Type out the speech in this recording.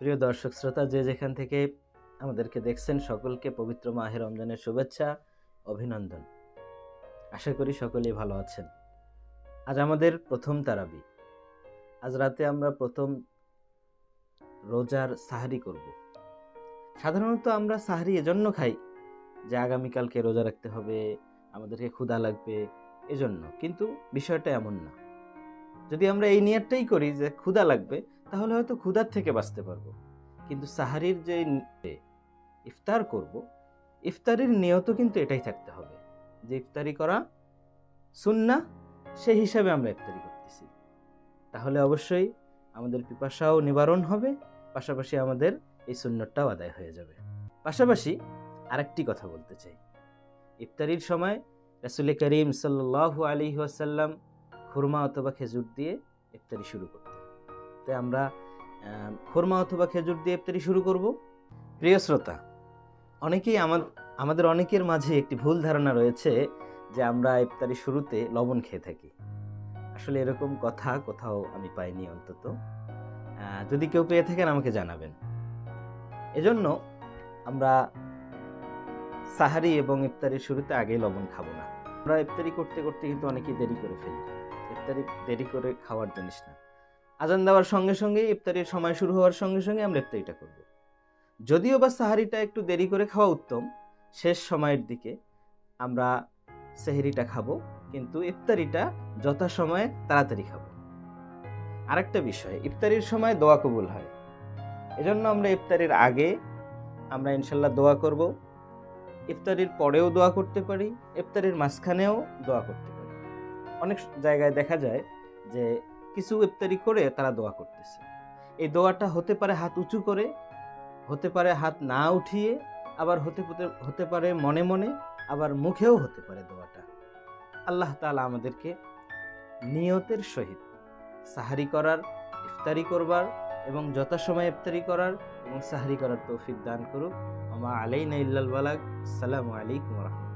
প্রিয় দর্শক শ্রোতা, যে যেখান থেকে আমাদেরকে দেখছেন, সকলকে পবিত্র মাহে রমজানের শুভেচ্ছা, অভিনন্দন। আশা করি সকলেই ভালো আছেন। আজ আমাদের প্রথম তারাবি। আজ রাতে আমরা প্রথম রোজার সাহারি করব। সাধারণত আমরা সাহারি এজন্য খাই যে আগামীকালকে রোজা রাখতে হবে, আমাদেরকে ক্ষুধা লাগবে, এজন্য। কিন্তু বিষয়টা এমন না। যদি আমরা এই নিয়তটাই করি যে ক্ষুধা লাগবে তাহলে হয়তো ক্ষুধার থেকে বাঁচতে পারব। কিন্তু সাহারির যে ইফতার করব, ইফতারির নিয়ত কিন্তু এটাই থাকতে হবে যে ইফতারি করা সুন্না, সেই হিসাবে আমরা ইফতারি করতেছি। তাহলে অবশ্যই আমাদের পিপাসাও নিবারণ হবে, পাশাপাশি আমাদের এই সুন্নতটাও আদায় হয়ে যাবে। পাশাপাশি আরেকটি কথা বলতে চাই। ইফতারির সময় রাসুল করিম সাল্লু আলী ওয়াসাল্লাম খুরমা অথবা খেজুর দিয়ে ইফতারি শুরু করতেন। তাই আমরা খুরমা অথবা খেজুর দিয়ে ইফতারি শুরু করব। প্রিয় শ্রোতা, অনেকেই আমার, আমাদের অনেকের মাঝে একটি ভুল ধারণা রয়েছে যে আমরা ইফতারি শুরুতে লবণ খেয়ে থাকি। আসলে এরকম কথা কোথাও আমি পাইনি অন্তত। যদি কেউ পেয়ে থাকেন আমাকে জানাবেন। এজন্য আমরা সাহারি এবং ইফতারির শুরুতে আগেই লবণ খাব না। আমরা ইফতারি করতে করতে কিন্তু অনেকেই দেরি করে ফেলি। ইফতারি দেরি করে খাওয়ার জিনিস না। আজান দেওয়ার সঙ্গে সঙ্গে ইফতারির সময় শুরু হওয়ার সঙ্গে সঙ্গে আমরা ইফতারিটা করব। যদিও বা সাহারিটা একটু দেরি করে খাওয়া উত্তম, শেষ সময়ের দিকে আমরা সেহরিটা খাব, কিন্তু ইফতারিটা যথাসময়ে তাড়াতাড়ি খাব। আরেকটা বিষয়, ইফতারির সময় দোয়া কবুল হয়। এজন্য আমরা ইফতারির আগে আমরা ইনশাল্লাহ দোয়া করব। ইফতারির পরেও দোয়া করতে পারি, ইফতারির মাঝখানেও দোয়া করতে পারি। অনেক জায়গায় দেখা যায় যে কিছু ইফতারি করে তারা দোয়া করতেছে। এই দোয়াটা হতে পারে হাত উঁচু করে, হতে পারে হাত না উঠিয়ে, আবার হতে হতে- পারে মনে মনে, আবার মুখেও হতে পারে দোয়াটা। আল্লাহ তাআলা আমাদেরকে নিয়তের সহিত সাহারি করার, ইফতারি করবার এবং যথাসময়ে ইফতারি করার এবং সাহারি করার তৌফিক দান করুক। আমা আলাইনা ইল্লাল বালাগ। আসসালামু আলাইকুম রহমতুল্লাহ।